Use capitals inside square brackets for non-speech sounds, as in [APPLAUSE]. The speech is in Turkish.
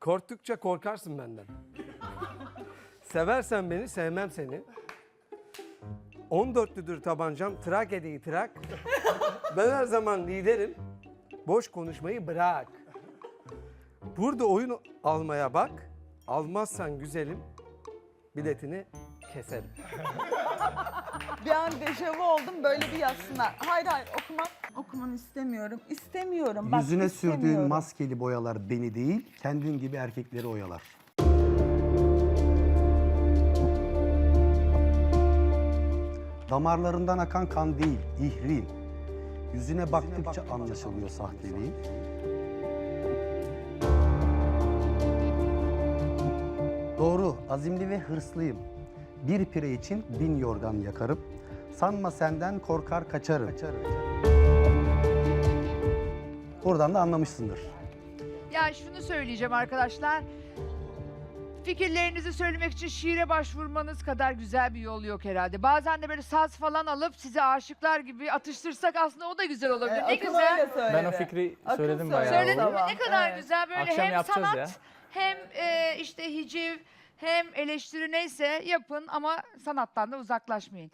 Korktukça korkarsın benden. Seversen beni, sevmem seni. 14'lüdür tabancam, trak edeyi trak. Ben her zaman liderim. Boş konuşmayı bırak. Burada oyun almaya bak. Almazsan güzelim, biletini keserim. [LAUGHS] Bir an dejavu oldum böyle bir yazsınlar. Hayır hayır okumak okumanı istemiyorum. İstemiyorum. Bak, Yüzüne istemiyorum. sürdüğün maskeli boyalar beni değil, kendin gibi erkekleri oyalar. Damarlarından akan kan değil, ihrin. Yüzüne baktıkça anlaşılıyor sahteliğin. Doğru, azimli ve hırslıyım. Bir pire için bin yorgan yakarım. Sanma senden korkar kaçarım. Buradan da anlamışsındır. Ya şunu söyleyeceğim arkadaşlar. Fikirlerinizi söylemek için şiire başvurmanız kadar güzel bir yol yok herhalde. Bazen de böyle saz falan alıp size aşıklar gibi atıştırsak aslında o da güzel olabilir. Ee, ne Akın güzel. öyle söyledi. Ben o fikri Akın söyledim söyledi. bayağı. Söyledin mi? Ne kadar Evet. güzel böyle Akşam hem yapacağız sanat ya. hem e, işte hiciv hem eleştiri neyse yapın ama sanattan da uzaklaşmayın.